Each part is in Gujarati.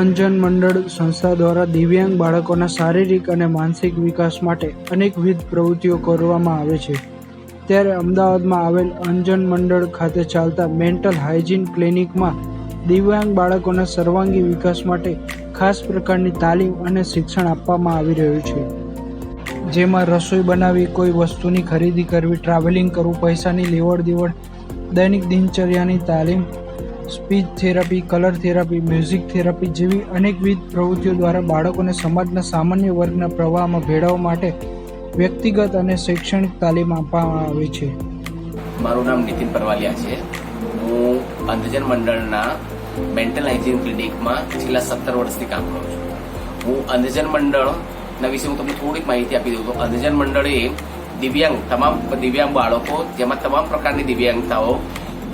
અંજન મંડળ સંસ્થા દ્વારા દિવ્યાંગ બાળકોના શારીરિક અને માનસિક વિકાસ માટે અનેકવિધ પ્રવૃત્તિઓ કરવામાં આવે છે. ત્યારે અમદાવાદમાં આવેલ અંજન મંડળ ખાતે ચાલતા મેન્ટલ હાઇજીન ક્લિનિકમાં દિવ્યાંગ બાળકોના સર્વાંગી વિકાસ માટે ખાસ પ્રકારની તાલીમ અને શિક્ષણ આપવામાં આવી રહ્યું છે. જેમાં રસોઈ બનાવી, કોઈ વસ્તુની ખરીદી કરવી ટ્રાવેલિંગ કરવું, પૈસાની લેવડ દેવડ દૈનિક દિનચર્યાની તાલીમ speech therapy, colour therapy, music therapy જેવી અનેકવિધ પ્રવૃત્તિઓ દ્વારા બાળકોને સમાજના સામાન્ય વર્ગના પ્રવાહમાં ભેળવવા માટે વ્યક્તિગત અને શૈક્ષણિક તાલીમ આપવામાં આવે છે. મારું નામ નીતિન પરવાલિયા છે. હું અંધજન મંડળના મેન્ટલ હાઇજીન ક્લિનિકમાં છેલ્લા સત્તર વર્ષથી કામ કરું છું. હું અંધજન મંડળના વિશે હું તમને થોડીક માહિતી આપી દઉં તો અંધજન મંડળ દિવ્યાંગ, તમામ દિવ્યાંગ બાળકો, જેમાં તમામ પ્રકારની દિવ્યાંગતાઓ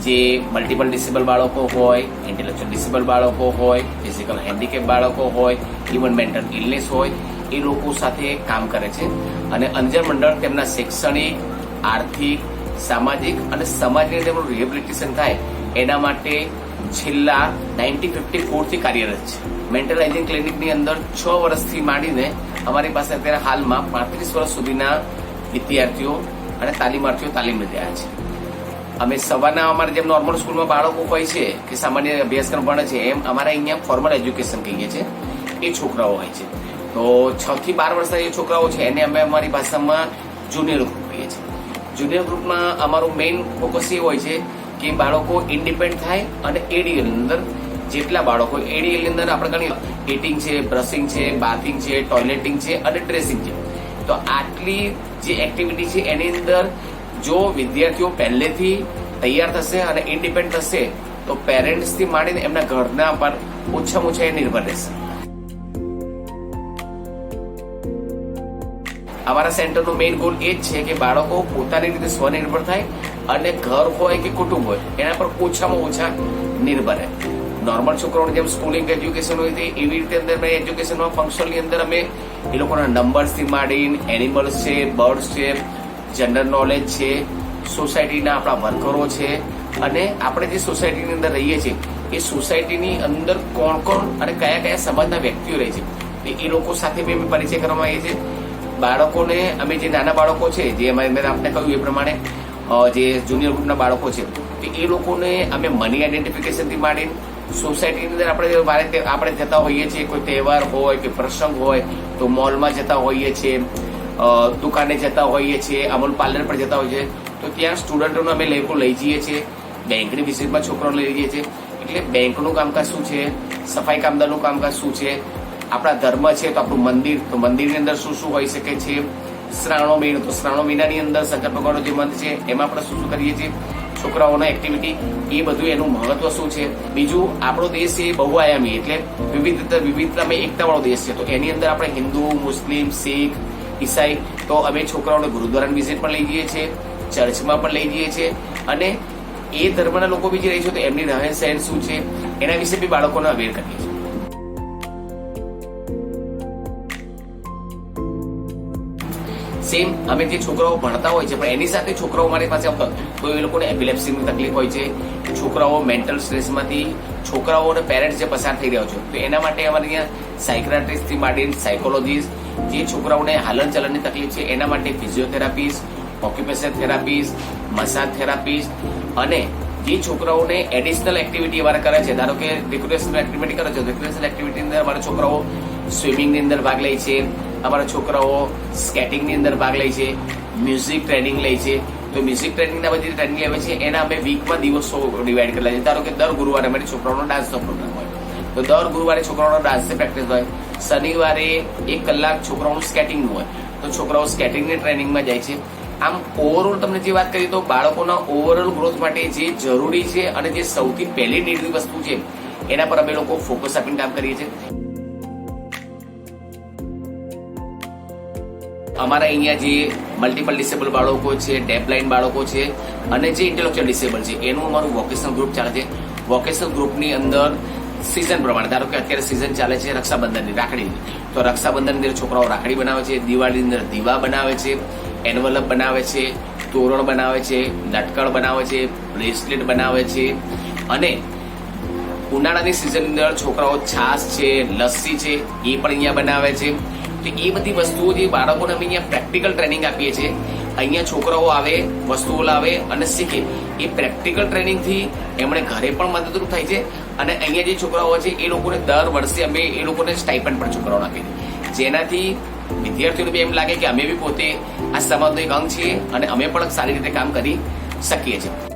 જે મલ્ટિપલ ડિસેબલ બાળકો હોય ઇન્ટેલેક્ચ્યુઅલ ડિસેબલ બાળકો હોય ફિઝિકલ હેન્ડીકેપ બાળકો હોય ઇવન મેન્ટલ ઇલનેસ હોય, એ લોકો સાથે કામ કરે છે. અને અંજર મંડળ તેમના શૈક્ષણિક, આર્થિક, સામાજિક અને સમાજની તેમનું રિહેબિલિટેશન થાય, એના માટે છેલ્લા નાઇન્ટીન ફિફ્ટી ફોરથી કાર્યરત છે. મેન્ટલ હાઇજીન ક્લિનિકની અંદર છ વર્ષથી માંડીને અમારી પાસે અત્યારે હાલમાં પાંત્રીસ વર્ષ સુધીના વિદ્યાર્થીઓ અને તાલીમાર્થીઓ તાલીમ લઈ રહ્યા છે. અમે સવારના અમારે જેમ નોર્મલ સ્કૂલમાં બાળકો હોય છે, કે સામાન્ય અભ્યાસક્રમ ભણે છે, એમ અમારા અહીંયા ફોર્મલ એજ્યુકેશન કહીએ છીએ. એ છોકરાઓ હોય છે. તો છ થી બાર વર્ષના જે છોકરાઓ છે, એને અમે અમારી ભાષામાં જુનિયર ગ્રુપ કહીએ છીએ. જુનિયર ગ્રુપમાં અમારું મેઇન ફોકસ એ હોય છે કે બાળકો ઇન્ડિપેન્ડ થાય અને એડીએલ અંદર જેટલા બાળકો એડીએલની અંદર આપણે ગણી એટિંગ છે બ્રશિંગ છે બાથિંગ છે ટોયલેટિંગ છે અને ડ્રેસિંગ છે. તો આટલી જે એક્ટિવિટી છે, એની અંદર જો વિદ્યાર્થીઓ પહેલેથી તૈયાર થશે અને ઇન્ડિપેન્ડ થશે, તો પેરેન્ટ્સથી માંડીને એમના ઘરના પર ઓછામાં ઓછા એ નિર્ભર રહેશે. અમારા સેન્ટરનો મેઇન ગોલ એ જ છે કે બાળકો પોતાની રીતે સ્વનિર્ભર થાય અને ઘર હોય કે કુટુંબ હોય, એના પર ઓછામાં ઓછા નિર્ભર રહે. નોર્મલ છોકરાઓને જેમ સ્કૂલિંગ એજ્યુકેશન હોય એવી રીતે અંદર મેં એજ્યુકેશનમાં ફંક્શનની અંદર અમે એ લોકોના નંબર્સથી માંડીને એનિમલ્સ છે બર્ડ્સ છે જનરલ નોલેજ છે સોસાયટીના આપણા વર્કરો છે અને આપણે જે સોસાયટીની અંદર રહીએ છીએ, એ સોસાયટીની અંદર કોણ કોણ અને કયા કયા સમાજના વ્યક્તિઓ રહે છે? એ લોકો સાથે બી અમે પરિચય કરવામાં આવીએ છીએ. બાળકોને, અમે જે નાના બાળકો છે, જે અમે મેં આપને કહ્યું એ પ્રમાણે જે જુનિયર ગ્રુપના બાળકો છે એ લોકોને અમે મની આઈડેન્ટિફિકેશનથી માંડીને સોસાયટીની અંદર આપણે વારે આપણે જતા હોઈએ છીએ, કોઈ તહેવાર હોય કે પ્રસંગ હોય, તો મોલમાં જતા હોઈએ છીએ દુકાને જતા હોઈએ છીએ, અમૂલ પાર્લર પર જતા હોઈએ છીએ, તો ત્યાં સ્ટુડન્ટોને અમે લોકો લઈ જઈએ છીએ. બેંકની વિઝિટમાં છોકરાઓને લઈ જઈએ છીએ. એટલે બેંકનું કામકાજ શું છે? સફાઈ કામદારનું કામકાજ શું છે? આપણા ધર્મ છે તો આપણું મંદિર, તો મંદિરની અંદર શું શું હોઈ શકે છે? શ્રાવણો મહિનો, તો શ્રાવણો મહિનાની અંદર શંકર ભગવાનનો જે મંદ છે, એમાં આપણે શું શું કરીએ છીએ? છોકરાઓના એક્ટિવિટી એ બધું એનું મહત્વ શું છે? બીજું, આપણો દેશ એ બહુઆયામી, એટલે વિવિધતા, વિવિધતામાં એકતાવાળો દેશ છે. તો એની અંદર આપણે હિન્દુ, મુસ્લિમ, શીખ ઈસાઈ તો અમે છોકરાઓને ગુરુદ્વારાની વિઝિટ પણ લઈ જઈએ છીએ ચર્ચમાં પણ લઈ જઈએ છીએ અને એ ધર્મના લોકો બી જે રહે છે તો એમની રહેન સહેન શું છે, એના વિશે બી બાળકોને અવેર કરીએ છીએ. સેમ અમે જે છોકરાઓ ભણતા હોય છે, પણ એની સાથે છોકરાઓ મારી પાસે આવતા તો એ લોકોને એપિલેપ્સીની તકલીફ હોય છે છોકરાઓ મેન્ટલ સ્ટ્રેસમાંથી છોકરાઓ અને પેરેન્ટ્સ જે પસાર થઈ રહ્યા છે, તો એના માટે અમારે અહીંયા સાયક્રાટિસ્ટથી માંડીને સાયકોલોજીસ્ટ જે છોકરાઓને હાલન ચલનની તકલીફ છે, એના માટે ફિઝિયોથેરાપીસ્ટ ઓક્યુપેશન થેરાપીસ્ટ મસાજ થેરાપીસ્ટ અને જે છોકરાઓને એડિશનલ એક્ટિવિટી અમારે કરે છે, ધારો કે રિક્રિએશનલ એક્ટિવિટી કરે છે રિક્રિએશનલ એક્ટિવિટી અંદર અમારા છોકરાઓ સ્વિમિંગની અંદર ભાગ લે છે, અમારા છોકરાઓ સ્કેટિંગની અંદર ભાગ લે છે મ્યુઝિક ટ્રેનિંગ લે છે. તો મ્યુઝિક ટ્રેનિંગના બધી ટ્રેનિંગ આવે છે, એના અમે વીકમાં દિવસો ડિવાઈડ કરેલા છે ધારો કે દર ગુરુવારે અમારી છોકરાઓનો ડાન્સનો પ્રોગ્રામ હોય. તો દર ગુરુવારે છોકરાઓનો ડાન્સની પ્રેક્ટિસ હોય. શનિવારે એક કલાક છોકરાઓનું સ્કેટિંગનું હોય. તો છોકરાઓ સ્કેટિંગની ટ્રેનિંગમાં જાય છે. આમ ઓવરઓલ તમને જે વાત કરીએ તો બાળકોના ઓવરઓલ ગ્રોથ માટે જે જરૂરી છે અને જે સૌથી પહેલી નીડની વસ્તુ છે, એના પર અમે લોકો ફોકસ આપીને કામ કરીએ છીએ. અમારા અહીંયા જે મલ્ટિપલ ડિસેબલ બાળકો છે ડેપલાઇન બાળકો છે અને જે ઇન્ટેલેક્ચ્યુઅલ ડિસેબલ છે, એનું અમારું વોકેશનલ ગ્રુપ ચાલે છે. વોકેશનલ ગ્રુપની અંદર સિઝન પ્રમાણે, ધારો કે અત્યારે સિઝન ચાલે છે રક્ષાબંધનની રાખડીની તો રક્ષાબંધનની અંદર છોકરાઓ રાખડી બનાવે છે, દિવાળીની અંદર દીવા બનાવે છે એનવલપ બનાવે છે, તોરણ બનાવે છે લટકણ બનાવે છે બ્રેસલેટ બનાવે છે. અને ઉનાળાની સિઝનની અંદર છોકરાઓ છાશ છે, લસ્સી છે, એ પણ અહીંયા બનાવે છે. તો એ બધી વસ્તુઓ જે બાળકોને અમે અહીંયા પ્રેક્ટિકલ ટ્રેનિંગ આપીએ છીએ, અહીંયા છોકરાઓ આવે, વસ્તુઓ લાવે અને શીખે, એ પ્રેક્ટિકલ ટ્રેનિંગથી એમણે ઘરે પણ મદદરૂપ થાય છે અને અહીંયા જે છોકરાઓ છે, એ લોકોને દર વર્ષે અમે એ લોકોને સ્ટાઇપન્ડ પણ છોકરાઓને આપીએ જેનાથી વિદ્યાર્થીઓને બી એમ લાગે કે અમે બી પોતે આ સમાજનો એક અંગ છીએ અને અમે પણ સારી રીતે કામ કરી શકીએ છીએ.